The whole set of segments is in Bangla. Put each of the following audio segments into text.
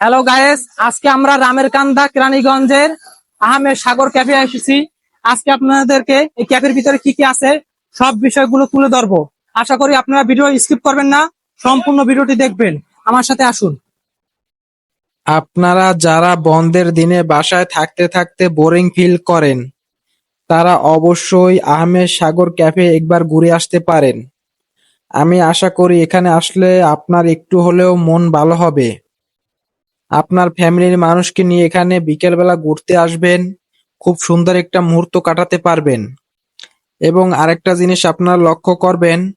হ্যালো গায়েস আজকে আমরা রামের কান্দা কেরানীগঞ্জের আহমেদ সাগর ক্যাফে এসেছি। আজকে আপনাদেরকে এই ক্যাফের ভিতরে কি কি আছে, সব বিষয়গুলো তুলে ধরবো। আশা করি আপনারা ভিডিও স্কিপ করবেন না, সম্পূর্ণ ভিডিওটি দেখবেন। আমার সাথে আসুন। আপনারা যারা বন্ধের দিনে বাসায় থাকতে থাকতে বোরিং ফিল করেন, তারা অবশ্যই আহমেদ সাগর ক্যাফে একবার ঘুরে আসতে পারেন। আমি আশা করি এখানে আসলে আপনার একটু হলেও মন ভালো হবে। আপনার ফ্যামিলির মানুষকে নিয়ে এখানে বিকেলবেলা ঘুরতে আসবেন, খুব সুন্দর একটা মুহূর্ত কাটাতে পারবেন। এবং আরেকটা জিনিস আপনারা লক্ষ্য করবেন,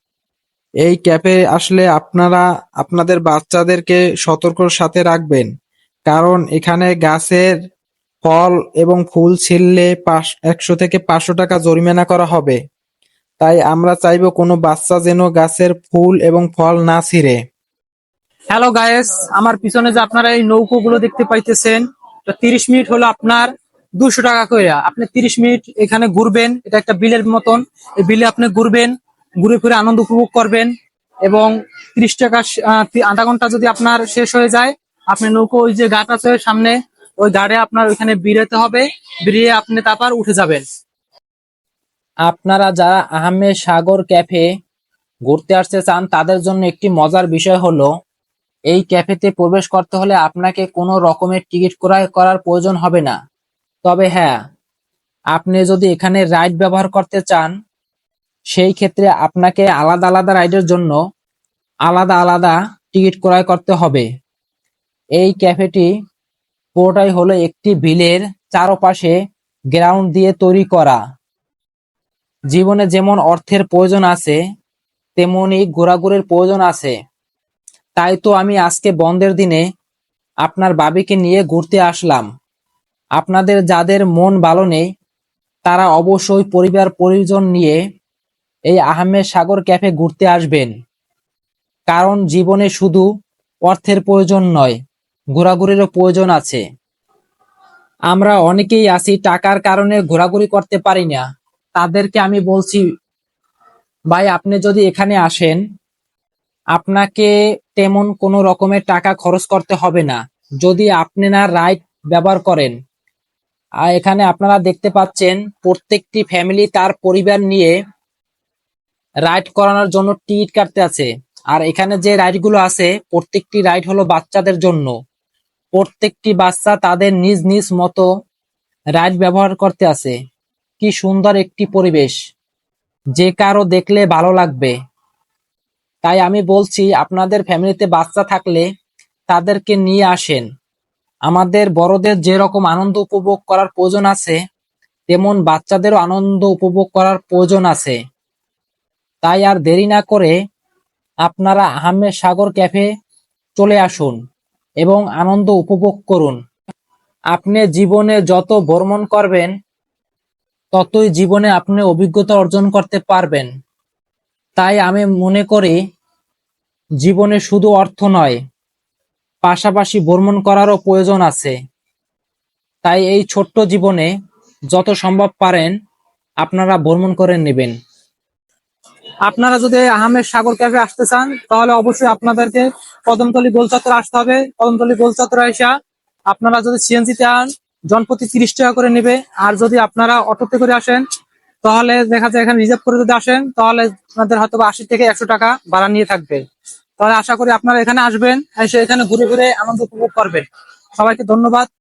এই ক্যাফে আসলে আপনারা, আপনাদের বাচ্চাদেরকে সতর্কর সাথে রাখবেন। কারণ এখানে গাছের ফল এবং ফুল পাঁচ, একশো থেকে পাঁচশো টাকা জরিমানা করা হবে। তাই আমরা চাইব কোনো বাচ্চা যেন গাছের ফুল এবং ফল না ছিঁড়ে। হ্যালো গায়েস আমার পিছনে যে আপনারা এই নৌকো গুলো দেখতে পাইতেছেন তো তিরিশ মিনিট হলো আপনার দুশো টাকা করে আপনি তিরিশ মিনিট এখানে ঘুরবেন, এটা একটা বিলের মতন। এই বিলে আপনি ঘুরবেন, ঘুরে ফিরে আনন্দ উপভোগ করবেন এবং ত্রিশ টাকা আধা ঘণ্টা যদি আপনার শেষ হয়ে যায়, আপনি নৌকো ওই যে ঘাট আছে সামনে, ওই ঘাটে আপনার ওইখানে বিড়াতে হবে, বিড়িয়ে আপনি তারপর উঠে যাবেন। আপনারা যারা আহমেদ সাগর ক্যাফে ঘুরতে আসতে চান, তাদের জন্য একটি মজার বিষয় হলো এই ক্যাফেতে প্রবেশ করতে হলে আপনাকে কোনো রকমের টিকিট ক্রয় করার প্রয়োজন হবে না। তবে হ্যাঁ আপনি যদি এখানে রাইড ব্যবহার করতে চান, সেই ক্ষেত্রে আপনাকে আলাদা আলাদা রাইডের জন্য আলাদা আলাদা টিকিট ক্রয় করতে হবে। এই ক্যাফেটি পুরোটাই হলো একটি বিলের চারপাশে গ্রাউন্ড দিয়ে তৈরি করা। জীবনে যেমন অর্থের প্রয়োজন আছে তেমনি ঘোরাঘুরির প্রয়োজন আছে। তাই তো আমি আজকে বন্ধের দিনে আপনার বাবিকে নিয়ে ঘুরতে আসলাম। আপনাদের যাদের মন ভালো নেই, তারা অবশ্যই পরিবার পরিজন নিয়ে এই আহমেদ সাগর ক্যাফে ঘুরতে আসবেন। কারণ জীবনে শুধু অর্থের প্রয়োজন নয়, ঘোরাঘুরিরও প্রয়োজন আছে। আমরা অনেকেই আছি, টাকার কারণে ঘোরাঘুরি করতে পারি না। তাদেরকে আমি বলছি, ভাই, আপনি যদি এখানে আসেন, আপনাকে তেমন কোনো রকমের টাকা খরচ করতে হবে না। যদি আপনি না রাইড ব্যবহার করেন। আর এখানে আপনারা দেখতে পাচ্ছেন, প্রত্যেকটি ফ্যামিলি তার পরিবার নিয়ে রাইড করানোর জন্য টিকিট কাটতে আছে। আর এখানে যে রাইডগুলো আছে, প্রত্যেকটি রাইড হলো বাচ্চাদের জন্য। প্রত্যেকটি বাচ্চা তাদের নিজ নিজ মতো রাইড ব্যবহার করতে আছে। কি সুন্দর একটি পরিবেশ। যে কারও দেখলে ভালো লাগবে। তাই আমি বলছি, আপনাদের ফ্যামিলিতে বাচ্চা থাকলে তাদেরকে নিয়ে আসেন। আমাদের বড়দের যেরকম আনন্দ উপভোগ করার প্রয়োজন আছে, তেমন বাচ্চাদেরও আনন্দ উপভোগ করার প্রয়োজন আছে। তাই আর দেরি না করে আপনারা আহমেদ সাগর ক্যাফে চলে আসুন এবং আনন্দ উপভোগ করুন। আপনি জীবনে যত ভ্রমণ করবেন, ততই জীবনে আপনি অভিজ্ঞতা অর্জন করতে পারবেন। তাই আমি মনে করি জীবনে শুধু অর্থ নয়, পাশাপাশি ভ্রমণ করারও প্রয়োজন আছে। তাই এই ছোট্ট জীবনে যত সম্ভব পারেন, আপনারা ভ্রমণ করে নেবেন। আপনারা যদি আহমেদ সাগর ক্যাফে আসতে চান, তাহলে অবশ্যই আপনাদেরকে কদমতলি গোলচত্বর আসতে হবে। কদমতলি গোলচত্বর আসা আপনারা যদি সিএনজি তে আন জনপ্রতি তিরিশ টাকা করে নেবে। আর যদি আপনারা অটোতে করে আসেন তাহলে দেখা যায় এখানে রিজার্ভ করে যদি আসেন, তাহলে আপনাদের হয়তো আশি থেকে একশো টাকা ভাড়া নিয়ে থাকবে। তাহলে আশা করি আপনারা এখানে আসবেন, এসে এখানে ঘুরে ঘুরে আনন্দ উপভোগ করবেন। সবাইকে ধন্যবাদ।